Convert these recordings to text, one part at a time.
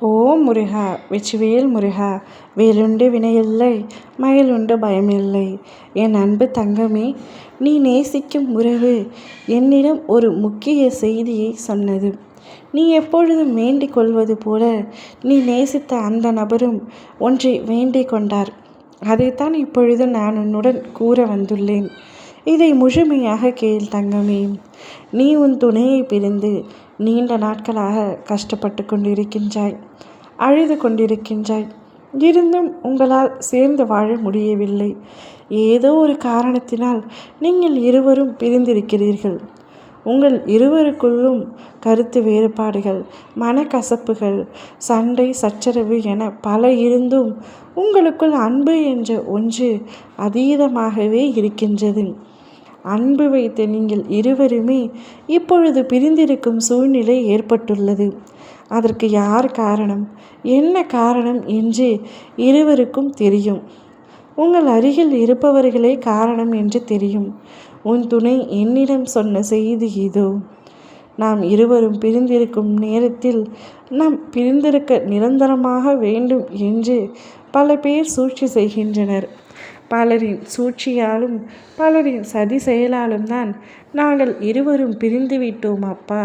ஓ முருகா வெற்றிவேல் முருகா வேலுண்டு வினையில்லை மயிலுண்டு பயமில்லை. என் அன்பு தங்கமே நீ நேசிக்கும் உறவு என்னிடம் ஒரு முக்கிய செய்தியை சொன்னது. நீ எப்பொழுதும் வேண்டிக் கொள்வது போல நீ நேசித்த அந்த நபரும் ஒன்றை வேண்டிக் கொண்டார். அதைத்தான் இப்பொழுது நான் உன்னுடன் கூற வந்துள்ளேன். இதை முழுமையாக கேள் தங்கமே. நீ உன் துணையை பிரிந்து நீண்ட நாட்களாக கஷ்டப்பட்டு கொண்டிருக்கின்றாய் அழுது கொண்டிருக்கின்றாய். இருந்தும் உங்களால் சேர்ந்து வாழ முடியவில்லை. ஏதோ ஒரு காரணத்தினால் நீங்கள் இருவரும் பிரிந்திருக்கிறீர்கள். உங்கள் இருவருக்குள்ளும் கருத்து வேறுபாடுகள் மனக்கசப்புகள் சண்டை சச்சரவு என பல இருந்தும் உங்களுக்குள் அன்பு என்ற ஒன்று அதீதமாகவே இருக்கின்றது. அன்பு வைத்த நீங்கள் இருவருமே இப்பொழுது பிரிந்திருக்கும் சூழ்நிலை ஏற்பட்டுள்ளது. அதற்கு யார் காரணம்? என்ன காரணம் என்று இருவருக்கும் தெரியும். உங்கள் அருகில் இருப்பவர்களே காரணம் என்று தெரியும். உன் துணை என்னிடம் சொன்ன செய்தி இதோ. நாம் இருவரும் பிரிந்திருக்கும் நேரத்தில் நாம் பிரிந்திருக்க நிரந்தரமாக வேண்டும் என்று பல பேர் சூழ்ச்சி செய்கின்றனர். பலரின் சூழ்ச்சியாலும் பலரின் சதி செயலாலும் தான் நாங்கள் இருவரும் பிரிந்துவிட்டோம் அப்பா.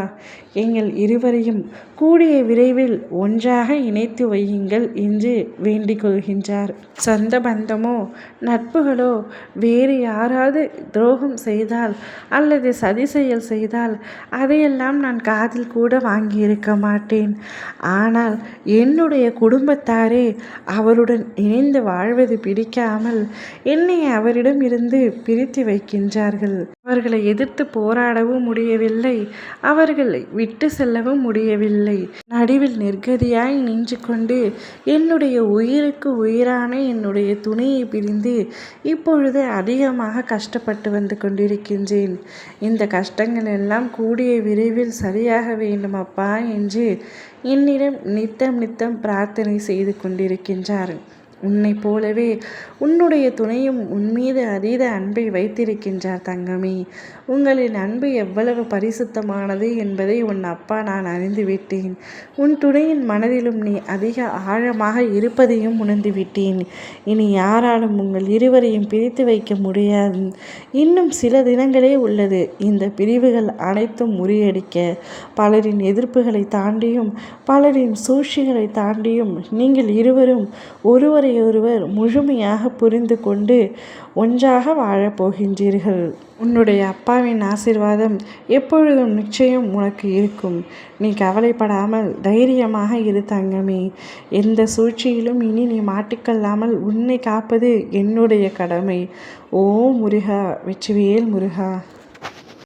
எங்கள் இருவரையும் கூடிய விரைவில் ஒன்றாக இணைத்து வையுங்கள் என்று வேண்டிக் கொள்கின்றார் சொந்த பந்தமோ நட்புகளோ வேறு யாராவது துரோகம் செய்தால் அல்லது சதி செயல் செய்தால் அதையெல்லாம் நான் காதில் கூட வாங்கியிருக்க மாட்டேன். ஆனால் என்னுடைய குடும்பத்தாரே அவருடன் இணைந்து வாழ்வது பிடிக்காமல் என்னை அவரிடம் இருந்து பிரித்து வைக்கின்றார்கள். அவர்களை எதிர்த்து போராடவும் முடியவில்லை. அவர்களை விட்டு செல்லவும் முடியவில்லை. நடுவில் நிர்கதியாய் நின்று கொண்டு என்னுடைய உயிருக்கு உயிரான என்னுடைய துணையை பிரிந்து இப்பொழுது அதிகமாக கஷ்டப்பட்டு வந்து கொண்டிருக்கின்றேன். இந்த கஷ்டங்கள் எல்லாம் கூடிய விரைவில் சரியாக வேண்டும் அப்பா என்று என்னிடம் நித்தம் நித்தம் பிரார்த்தனை செய்து கொண்டிருக்கின்றார். உன்னைப் போலவே உன்னுடைய துணையும் உன்மீது அதீத அன்பை வைத்திருக்கின்றார் தங்கமே. உங்களின் அன்பு எவ்வளவு பரிசுத்தமானது என்பதை உன் அப்பா நான் அறிந்துவிட்டேன். உன் துணையின் மனதிலும் நீ அதிக ஆழமாக இருப்பதையும் உணர்ந்து விட்டேன் இனி யாராலும் உங்கள் இருவரையும் பிரித்து வைக்க முடியாது. இன்னும் சில தினங்களே உள்ளது. இந்த பிரிவுகள் அனைத்தும் முறியடிக்க. பலரின் எதிர்ப்புகளை தாண்டியும் பலரின் சூழ்ச்சிகளை தாண்டியும் நீங்கள் இருவரும் ஒருவரை ஒருவர் முழுமையாக புரிந்து கொண்டு ஒன்றாக வாழப்போகின்றீர்கள் உன்னுடைய அப்பாவின் ஆசிர்வாதம் எப்பொழுதும் நிச்சயம் உனக்கு இருக்கும். நீ கவலைப்படாமல் தைரியமாக இரு தங்கமே. எந்த சூழ்ச்சியிலும் இனி நீ மாட்டிக்கொள்ளாமல் உன்னை காப்பது என்னுடைய கடமை. ஓ முருகா வெற்றிவேல் முருகா.